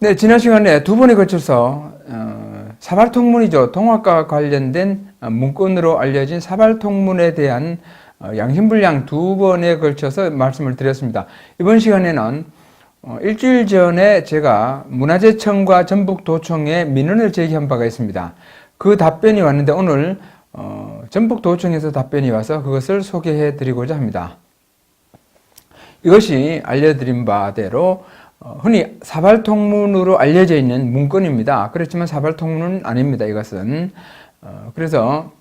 네, 지난 시간에 두 번에 걸쳐서 어, 사발통문이죠. 동학과 관련된 어, 문건으로 알려진 사발통문에 대한 어, 양심불량 두 번에 걸쳐서 말씀을 드렸습니다. 이번 시간에는 어, 일주일 전에 제가 문화재청과 전북도청에 민원을 제기한 바가 있습니다. 그 답변이 왔는데 오늘 어, 전북도청에서 답변이 와서 그것을 소개해 드리고자 합니다. 이것이 알려드린 바대로 어, 흔히 사발통문으로 알려져 있는 문건입니다. 그렇지만 사발통문은 아닙니다. 이것은 어, 그래서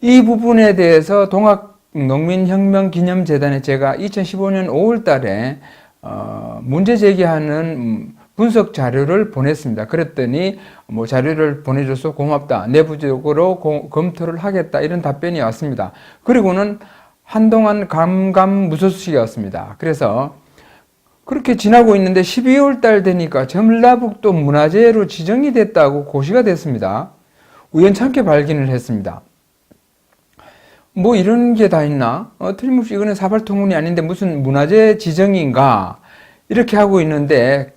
이 부분에 대해서 동학 농민혁명 기념재단에 제가 2015년 5월달에 어, 문제 제기하는 음, 분석 자료를 보냈습니다. 그랬더니 뭐 자료를 보내줘서 고맙다. 내부적으로 고- 검토를 하겠다. 이런 답변이 왔습니다. 그리고는 한동안 감감무소식이었습니다. 그래서 그렇게 지나고 있는데 12월 달 되니까 전라북도 문화재로 지정이 됐다고 고시가 됐습니다. 우연찮게 발견을 했습니다. 뭐 이런 게 다 있나? 어, 틀림없이 이거는 사발통문이 아닌데 무슨 문화재 지정인가? 이렇게 하고 있는데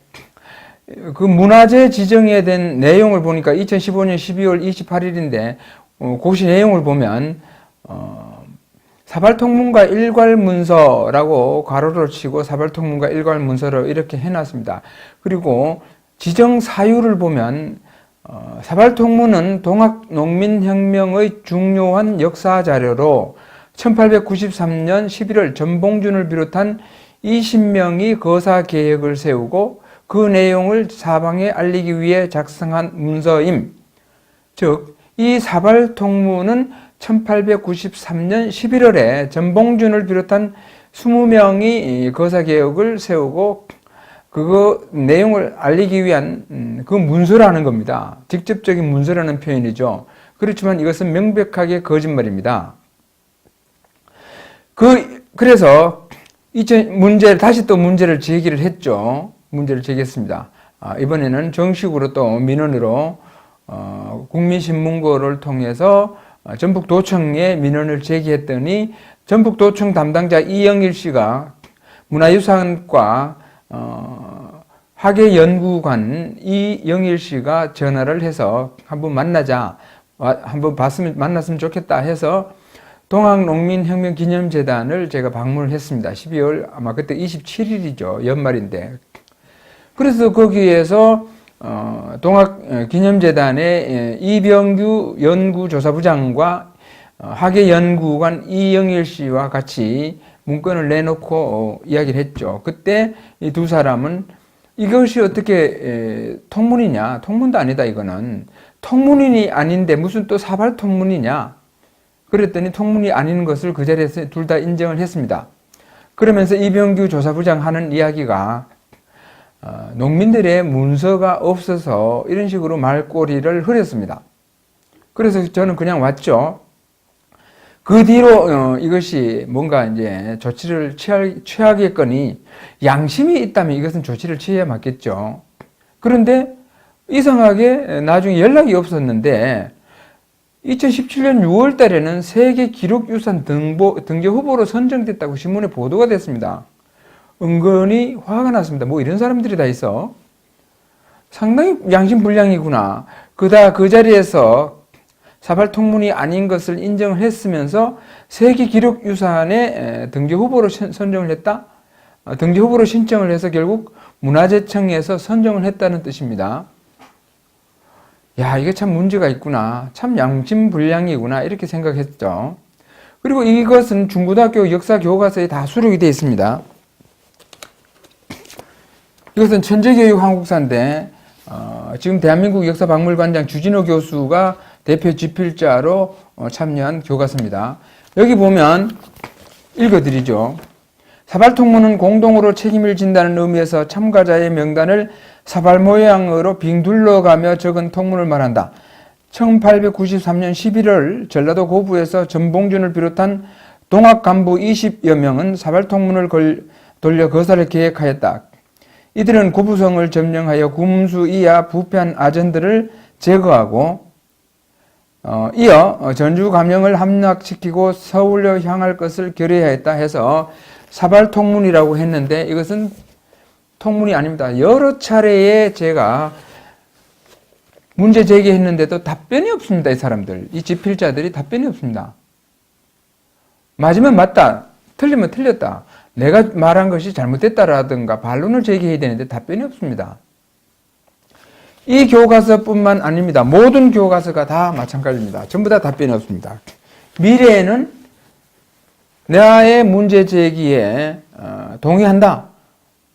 그 문화재 지정에 된 내용을 보니까 2015년 12월 28일인데 어, 고시 내용을 보면 어, 사발통문과 일괄문서라고 괄호를 치고 사발통문과 일괄문서로 이렇게 해놨습니다. 그리고 지정 사유를 보면 어, 사발통문은 동학농민혁명의 중요한 역사 자료로 1893년 11월 전봉준을 비롯한 20명이 거사 계획을 세우고 그 내용을 사방에 알리기 위해 작성한 문서임. 즉, 이 사발통문은 1893년 11월에 전봉준을 비롯한 20명이 거사 계획을 세우고 그거 내용을 알리기 위한 음, 그 문서라는 겁니다. 직접적인 문서라는 표현이죠. 그렇지만 이것은 명백하게 거짓말입니다. 그 그래서 이제 문제 다시 또 문제를 제기를 했죠. 문제를 제기했습니다. 아, 이번에는 정식으로 또 민원으로 어, 국민신문고를 통해서 어, 전북도청에 민원을 제기했더니 전북도청 담당자 이영일 씨가 문화유산과 어, 학예연구관 이영일 씨가 전화를 해서 한번 만나자, 와- 한번 봤으면 만났으면 좋겠다 해서 동학농민혁명기념재단을 제가 방문을 했습니다. 12월 아마 그때 27일이죠 연말인데 그래서 거기에서 어, 동학기념재단의 예, 이병규 연구조사부장과 어, 학예연구관 이영일 씨와 같이 문건을 내놓고 어, 이야기를 했죠. 그때 이 두 사람은 이것이 어떻게 에, 통문이냐? 통문도 아니다 이거는 통문이 아닌데 무슨 또 사발 통문이냐? 그랬더니 통문이 아닌 것을 그 자리에서 둘 다 인정을 했습니다. 그러면서 이병규 조사부장 하는 이야기가 어, 농민들의 문서가 없어서 이런 식으로 말꼬리를 흐렸습니다. 그래서 저는 그냥 왔죠. 그 뒤로 어, 이것이 뭔가 이제 조치를 취할, 취하겠거니 양심이 있다면 이것은 조치를 취해야 맞겠죠. 그런데 이상하게 나중에 연락이 없었는데 2017년 6월 달에는 세계 기록유산 등보, 등재 후보로 선정됐다고 신문에 보도가 됐습니다. 은근히 화가 났습니다. 뭐 이런 사람들이 다 있어. 상당히 양심불량이구나. 그다 그 자리에서 사발 통문이 아닌 것을 인정을 했으면서 세계 기록 유산의 등재 후보로 선- 선정을 했다. 어, 등재 후보로 신청을 해서 결국 문화재청에서 선정을 했다는 뜻입니다. 야, 이게 참 문제가 있구나. 참 양심불량이구나. 이렇게 생각했죠. 그리고 이것은 중고등학교 역사 교과서에 다 수록이 되어 있습니다. 이것은 천재교육 한국사인데 어, 지금 대한민국 역사박물관장 주진호 교수가 대표 집필자로 어, 참여한 교과서입니다. 여기 보면 읽어드리죠. 사발통문은 공동으로 책임을 진다는 의미에서 참가자의 명단을 사발 모양으로 빙 둘러가며 적은 통문을 말한다. 1893년 11월 전라도 고부에서 전봉준을 비롯한 동학 간부 20여 명은 사발통문을 걸, 돌려 거사를 계획하였다. 이들은 고부성을 점령하여 kum수 이하 부패한 아전들을 제거하고 어, 이어 어, 전주 감영을 함락시키고 서울로 향할 것을 결의하였다 해서 사발 통문이라고 했는데 이것은 통문이 아닙니다. 여러 차례에 제가 문제 제기했는데도 답변이 없습니다. 이 사람들. 이 지필자들이 답변이 없습니다. 맞으면 맞다. 틀리면 틀렸다. 내가 말한 것이 잘못됐다라든가 반론을 제기해야 되는데 답변이 없습니다. 이 교과서뿐만 아닙니다. 모든 교과서가 다 마찬가지입니다. 전부 다 답변이 없습니다. 미래에는 나의 문제 제기에 어, 동의한다.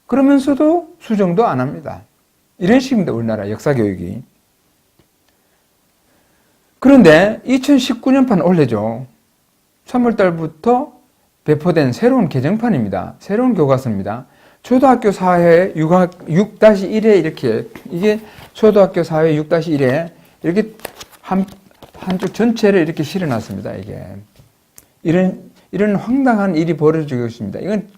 그러면서도 수정도 안 합니다. 이런 식입니다. 우리나라 역사 교육이. 그런데 2019년판 올해죠. 3월 달부터 배포된 새로운 개정판입니다. 새로운 교과서입니다. 초등학교 사회 6-1에 이렇게 이게 초등학교 사회 6-1에 이렇게 한 한쪽 전체를 이렇게 실어놨습니다. 이게 이런 이런 황당한 일이 벌어지고 있습니다. 이건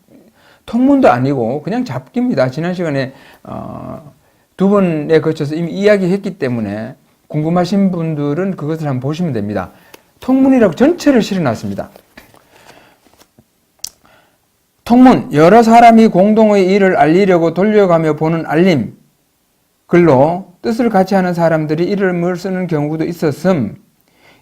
통문도 아니고 그냥 잡기입니다. 지난 시간에 어, 두 번에 거쳐서 이미 이야기했기 때문에 궁금하신 분들은 그것을 한번 보시면 됩니다. 통문이라고 전체를 실어놨습니다. 통문, 여러 사람이 공동의 일을 알리려고 돌려가며 보는 알림, 글로 뜻을 같이 하는 사람들이 이름을 쓰는 경우도 있었음.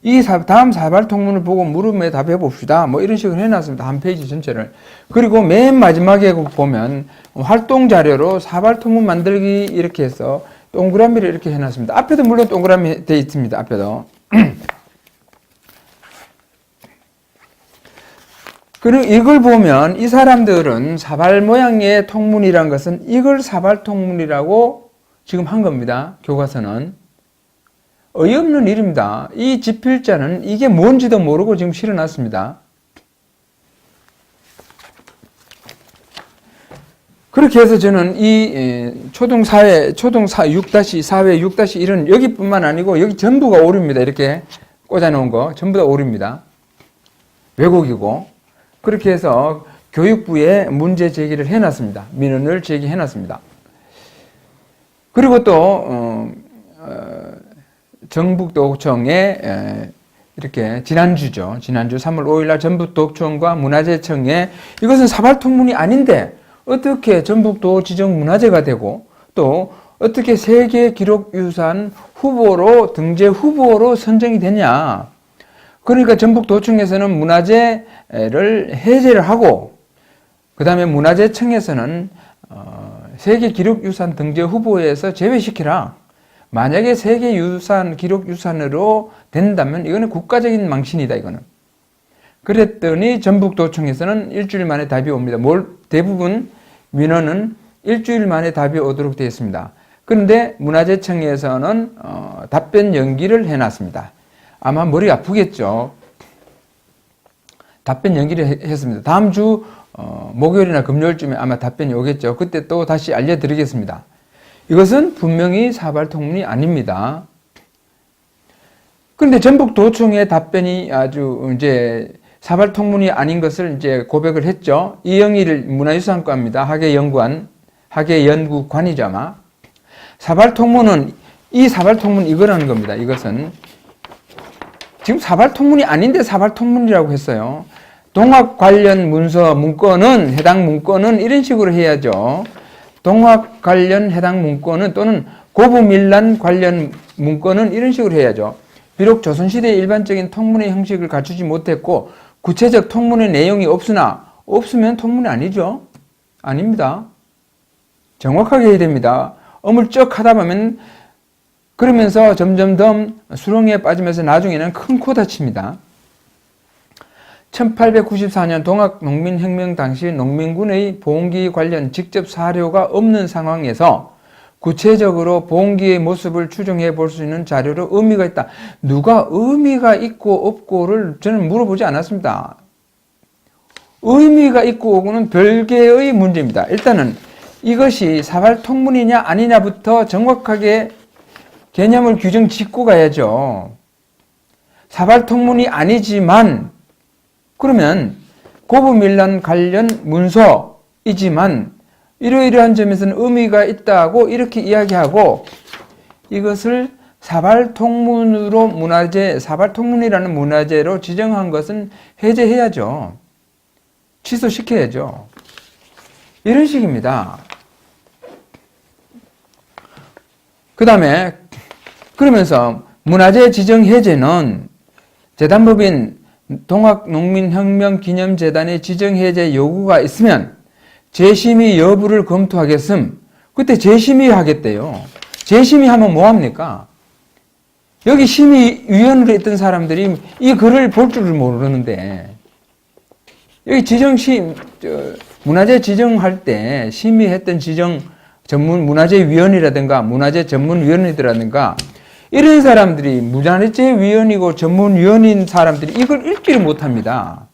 이 다음 사발 통문을 보고 물음에 답해 봅시다. 뭐 이런 식으로 해놨습니다. 한 페이지 전체를. 그리고 맨 마지막에 보면 활동 자료로 사발 통문 만들기 이렇게 해서 동그라미를 이렇게 해놨습니다. 앞에도 물론 동그라미 돼 있습니다. 앞에도. 그리고 이걸 보면 이 사람들은 사발 모양의 통문이란 것은 이걸 사발 통문이라고 지금 한 겁니다. 교과서는. 어이없는 일입니다. 이 지필자는 이게 뭔지도 모르고 지금 실어놨습니다. 그렇게 해서 저는 이 초등사회, 초등사 6-4회 6-1은 여기뿐만 아니고 여기 전부가 오류입니다. 이렇게 꽂아놓은 거 전부 다 오류입니다. 왜곡이고 그렇게 해서 교육부에 문제 제기를 해놨습니다. 민원을 제기해놨습니다. 그리고 또 어, 어, 정북도청에 이렇게 지난주죠. 지난주 3월 5일날 전북도청과 문화재청에 이것은 사발통문이 아닌데 어떻게 전북도 지정문화재가 되고 또 어떻게 세계 기록유산 후보로 등재 후보로 선정이 되냐. 그러니까 전북도청에서는 문화재를 해제를 하고 그 다음에 문화재청에서는 어, 세계 기록유산 등재 후보에서 제외시키라. 만약에 세계 유산 기록 유산으로 된다면 이거는 국가적인 망신이다 이거는. 그랬더니 전북도청에서는 일주일 만에 답이 옵니다. 뭘 대부분 민원은 일주일 만에 답이 오도록 되어 있습니다. 그런데 문화재청에서는 어, 답변 연기를 해놨습니다. 아마 머리 아프겠죠. 답변 연기를 했습니다. 다음 주 어, 목요일이나 금요일쯤에 아마 답변이 오겠죠. 그때 또 다시 알려드리겠습니다. 이것은 분명히 사발통문이 아닙니다. 그런데 전북도청의 답변이 아주 이제 사발통문이 아닌 것을 이제 고백을 했죠. 이영일 문화유산과입니다. 학예연구관, 학예연구관이죠 아마. 사발통문은 이 사발통문 이거라는 겁니다. 이것은 지금 사발통문이 아닌데 사발통문이라고 했어요. 동학 관련 문서 문건은 해당 문건은 이런 식으로 해야죠. 동학 관련 해당 문건은 또는 고부밀란 관련 문건은 이런 식으로 해야죠. 비록 조선시대의 일반적인 통문의 형식을 갖추지 못했고 구체적 통문의 내용이 없으나 없으면 통문이 아니죠. 아닙니다. 정확하게 해야 됩니다. 어물쩍 하다 보면 그러면서 점점점 수렁에 빠지면서 나중에는 큰 코 다칩니다. 1894년 동학 농민혁명 당시 농민군의 봉기 관련 직접 사료가 없는 상황에서 구체적으로 봉기의 모습을 추정해 볼 수 있는 자료로 의미가 있다. 누가 의미가 있고 없고를 저는 물어보지 않았습니다. 의미가 있고 없고는 별개의 문제입니다. 일단은 이것이 사발 통문이냐 아니냐부터 정확하게 개념을 규정 짓고 가야죠. 사발통문이 아니지만 그러면 고부밀란 관련 문서이지만 이러이러한 점에서는 의미가 있다고 이렇게 이야기하고 이것을 사발통문으로 문화재, 사발통문이라는 문화재로 지정한 것은 해제해야죠. 취소시켜야죠. 이런 식입니다. 그 다음에 그러면서 문화재 지정 해제는 재단법인 동학농민혁명기념재단의 지정 해제 요구가 있으면 재심의 여부를 검토하겠음. 그때 재심의 하겠대요. 재심의 하면 뭐 합니까? 여기 심의위원으로 있던 사람들이 이 글을 볼 줄을 모르는데 여기 지정심 저, 문화재 지정할 때 심의했던 지정 전문 문화재 위원이라든가 문화재 전문 위원이라든가 이런 사람들이 문화재 위원이고 전문 위원인 사람들이 이걸 읽지를 못합니다.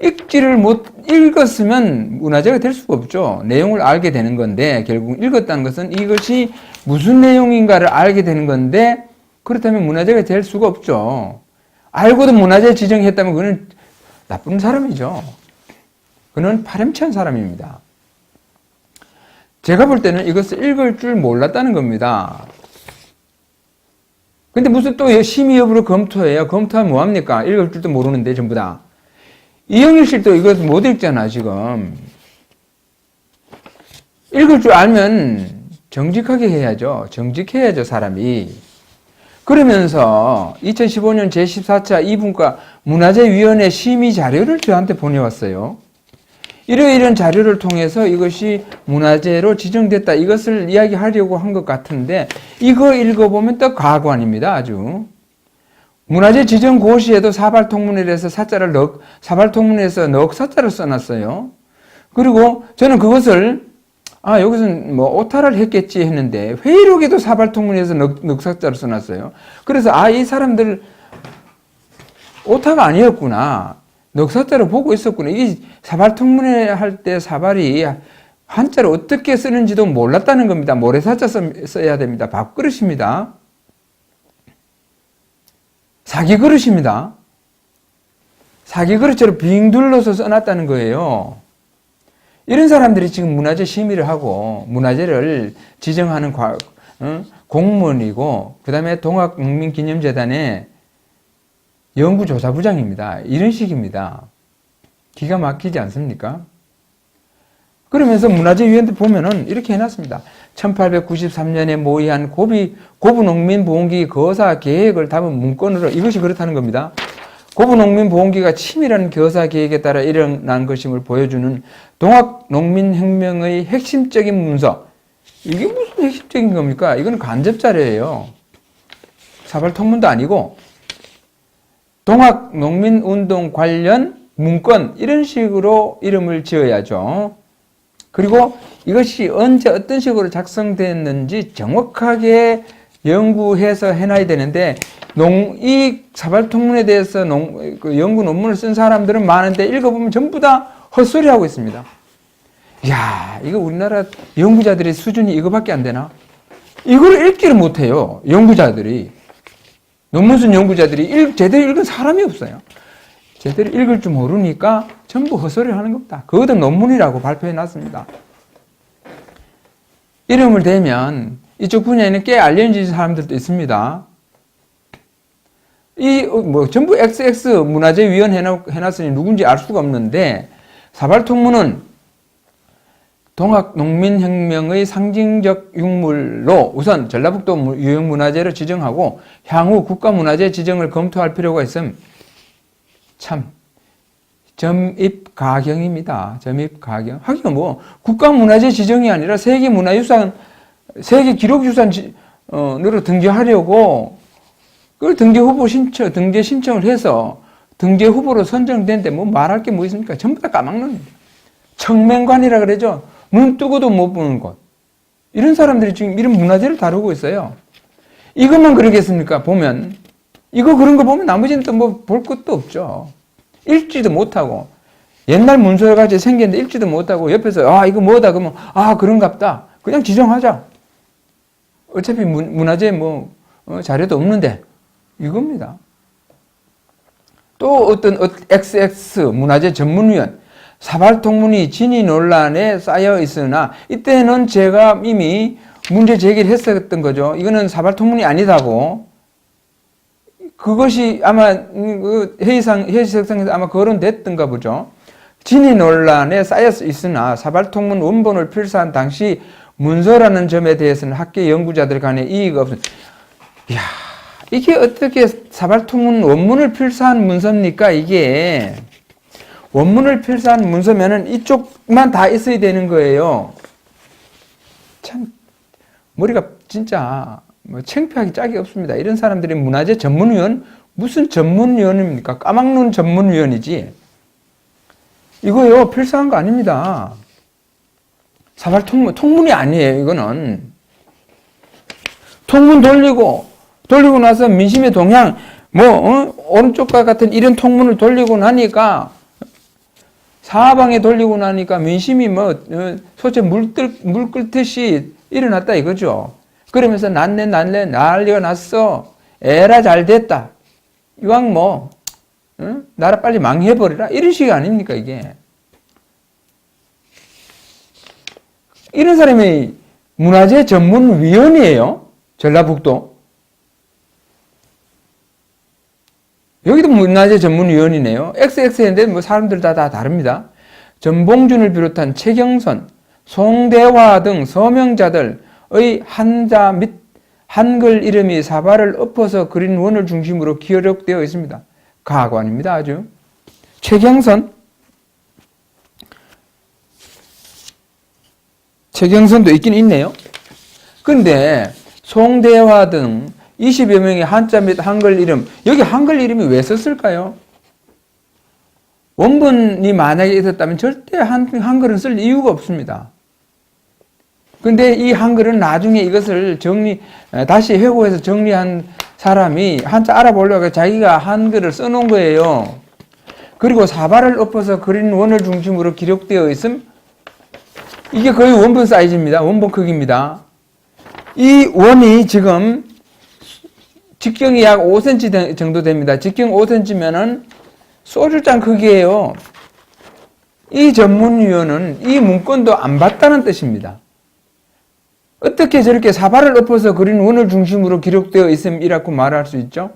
읽지를 못 읽었으면 문화재가 될 수가 없죠. 내용을 알게 되는 건데 결국 읽었다는 것은 이것이 무슨 내용인가를 알게 되는 건데 그렇다면 문화재가 될 수가 없죠. 알고도 문화재 지정했다면 그는 나쁜 사람이죠. 그는 파렴치한 사람입니다. 제가 볼 때는 이것을 읽을 줄 몰랐다는 겁니다. 근데 무슨 또 심의 여부를 검토해요? 검토하면 뭐합니까? 읽을 줄도 모르는데 전부 다. 이영일 씨도 이것 못 읽잖아, 지금. 읽을 줄 알면 정직하게 해야죠. 정직해야죠, 사람이. 그러면서 2015년 제14차 이분과 문화재위원회 심의 자료를 저한테 보내왔어요. 이러 이런 자료를 통해서 이것이 문화재로 지정됐다. 이것을 이야기하려고 한 것 같은데 이거 읽어보면 또 가관입니다. 아주. 문화재 지정 고시에도 사발통문에서 사자를 넉, 사발통문에서 넉 사자를 써놨어요. 그리고 저는 그것을 아, 여기서는 뭐 오타를 했겠지 했는데 회의록에도 사발통문에서 넉, 넉사자를 써놨어요. 그래서 아, 이 사람들 오타가 아니었구나. 넉사자를 보고 있었구나. 이게 사발통문에 할때 사발이 한자를 어떻게 쓰는지도 몰랐다는 겁니다. 모래사자 써야 됩니다. 밥그릇입니다. 사기 그릇입니다. 사기 그릇처럼 빙 둘러서 써놨다는 거예요. 이런 사람들이 지금 문화재 심의를 하고 문화재를 지정하는 과, 어? 공무원이고 그 다음에 동학농민기념재단의 연구조사부장입니다. 이런 식입니다. 기가 막히지 않습니까? 그러면서 문화재위원회 보면은 이렇게 해놨습니다. 1893년에 모의한 고비, 고부농민보험기 거사 계획을 담은 문건으로 이것이 그렇다는 겁니다. 고부농민보험기가 치밀한 교사 계획에 따라 일어난 것임을 보여주는 동학농민혁명의 핵심적인 문서. 이게 무슨 핵심적인 겁니까? 이건 간접자료예요. 사발 통문도 아니고 동학 농민 운동 관련 문건 이런 식으로 이름을 지어야죠. 그리고 이것이 언제 어떤 식으로 작성됐는지 정확하게 연구해서 해놔야 되는데 농, 이 사발통문에 대해서 농, 그 연구 논문을 쓴 사람들은 많은데 읽어보면 전부 다 헛소리 하고 있습니다. 야 이거 우리나라 연구자들의 수준이 이거밖에 안 되나? 이걸 읽지를 못해요. 연구자들이. 논문 쓴 연구자들이 읽, 제대로 읽은 사람이 없어요. 제대로 읽을 줄 모르니까 전부 헛소리를 하는 겁니다. 그것도 논문이라고 발표해 놨습니다. 이름을 대면 이쪽 분야에는 꽤 알려진 사람들도 있습니다. 이, 뭐, 전부 XX 문화재위원 해놨으니 누군지 알 수가 없는데, 사발통문은 동학 농민혁명의 상징적 유물로 우선 전라북도 유형문화재를 지정하고 향후 국가문화재 지정을 검토할 필요가 있음. 참 점입 가경입니다. 점입 가경. 하긴 뭐 국가문화재 지정이 아니라 세계문화유산, 세계 기록유산으로 등재하려고 그걸 등재 후보 신청, 등재 신청을 해서 등재 후보로 선정된데 뭐 말할 게 뭐 있습니까? 전부 다 까막눈입니다. 청맹관이라 그러죠. 눈 뜨고도 못 보는 곳. 이런 사람들이 지금 이런 문화재를 다루고 있어요. 이것만 그러겠습니까? 보면. 이거 그런 거 보면 나머지는 또 뭐 볼 것도 없죠. 읽지도 못하고. 옛날 문서 같이 생겼는데 읽지도 못하고 옆에서 아, 이거 뭐다. 그러면 아, 그런갑다. 그냥 지정하자. 어차피 문 화재 뭐 어, 자료도 없는데 이겁니다. 또 어떤 XX 문화재 전문위원 사발통문이 진위 논란에 쌓여 있으나 이때는 제가 이미 문제 제기를 했었던 거죠. 이거는 사발통문이 아니다고. 그것이 아마 그 회의상 회의석상에서 아마 거론됐던가 보죠. 진위 논란에 쌓여 있으나 사발통문 원본을 필사한 당시 문서라는 점에 대해서는 학계 연구자들 간에 이의가 없습니다. 이야, 이게 어떻게 사발통문 원문을 필사한 문서입니까? 이게 원문을 필사한 문서면은 이쪽만 다 있어야 되는 거예요. 참 머리가 진짜 뭐 창피하기 짝이 없습니다. 이런 사람들이 문화재 전문위원 무슨 전문위원입니까? 까막눈 전문위원이지. 이거요 필사한 거 아닙니다. 사발 통문 통문이 아니에요. 이거는 통문 돌리고 돌리고 나서 민심의 동향 뭐 어? 오른쪽과 같은 이런 통문을 돌리고 나니까 사방에 돌리고 나니까 민심이 뭐 어, 소체 물들 물 끓듯이 일어났다 이거죠. 그러면서 난내 난내 난리가 났어. 에라 잘 됐다. 이왕 뭐 응? 나라 빨리 망해버리라 이런 식이 아닙니까 이게. 이런 사람이 문화재 전문위원이에요. 전라북도. 여기도 문화재 전문위원이네요. XX인데 뭐 사람들 다, 다 다릅니다. 전봉준을 비롯한 최경선, 송대화 등 서명자들의 한자 및 한글 이름이 사발을 엎어서 그린 원을 중심으로 기록되어 있습니다. 가관입니다, 아주. 최경선, 최경선도 있긴 있네요. 근데 송대화 등 20여 명의 한자 및 한글 이름, 여기 한글 이름이 왜 썼을까요? 원본이 만약에 있었다면 절대 한, 한글은 쓸 이유가 없습니다. 근데 이 한글은 나중에 이것을 정리, 다시 회고해서 정리한 사람이 한자 알아보려고 자기가 한글을 써놓은 거예요. 그리고 사발을 엎어서 그린 원을 중심으로 기록되어 있음. 이게 거의 원본 사이즈입니다. 원본 크기입니다. 이 원이 지금 직경이 약 5cm 정도 됩니다. 직경 5cm면은 소주잔 크기예요. 이 전문위원은 이 문건도 안 봤다는 뜻입니다. 어떻게 저렇게 사발을 엎어서 그린 원을 중심으로 기록되어 있음이라고 말할 수 있죠?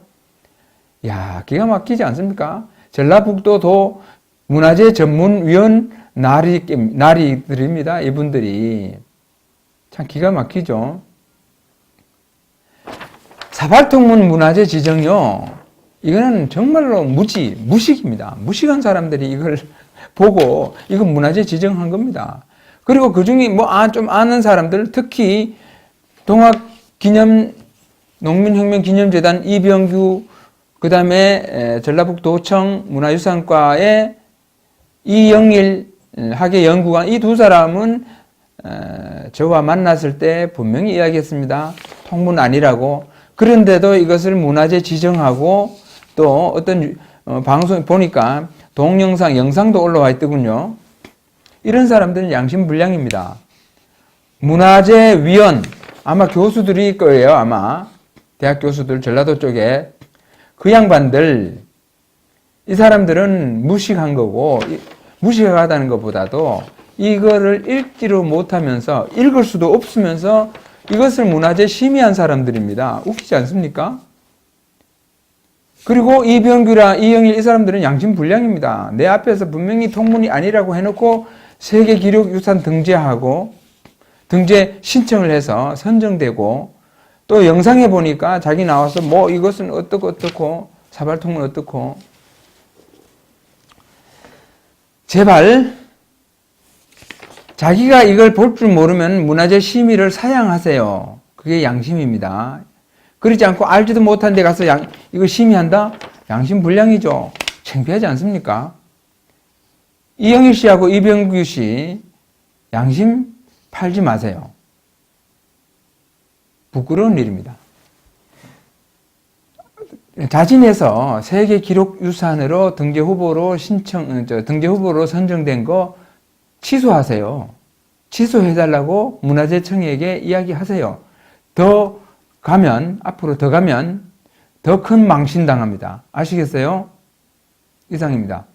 야, 기가 막히지 않습니까? 전라북도 도 문화재 전문위원 나리, 나리들입니다. 이분들이. 참 기가 막히죠? 사발통문 문화재 지정요. 이거는 정말로 무지, 무식입니다. 무식한 사람들이 이걸 보고 이건 문화재 지정한 겁니다. 그리고 그 중에 뭐, 아, 좀 아는 사람들, 특히 동학 기념, 농민혁명 기념재단 이병규, 그 다음에 전라북도청 문화유산과의 이영일 학예 연구관, 이 두 사람은 저와 만났을 때 분명히 이야기했습니다. 통문 아니라고. 그런데도 이것을 문화재 지정하고 또 어떤 어, 방송 보니까 동영상, 영상도 올라와 있더군요. 이런 사람들은 양심불량입니다. 문화재위원, 아마 교수들일 거예요, 아마. 대학 교수들, 전라도 쪽에. 그 양반들, 이 사람들은 무식한 거고, 무식하다는 것보다도 이거를 읽지를 못하면서, 읽을 수도 없으면서 이것을 문화재 심의한 사람들입니다. 웃기지 않습니까? 그리고 이병규라 이영일 이 사람들은 양심불량입니다. 내 앞에서 분명히 통문이 아니라고 해놓고 세계 기록 유산 등재하고 등재 신청을 해서 선정되고 또 영상에 보니까 자기 나와서 뭐 이것은 어떻고 어떻고 사발통문 어떻고 제발 자기가 이걸 볼 줄 모르면 문화재 심의를 사양하세요. 그게 양심입니다. 그러지 않고 알지도 못한 데 가서 양, 이거 심의한다? 양심 불량이죠. 창피하지 않습니까? 이영일 씨하고 이병규 씨 양심 팔지 마세요. 부끄러운 일입니다. 자진해서 세계 기록 유산으로 등재 후보로 신청 등재 후보로 선정된 거 취소하세요. 취소해 달라고 문화재청에게 이야기하세요. 더 가면, 앞으로 더 가면 더 큰 망신 당합니다. 아시겠어요? 이상입니다.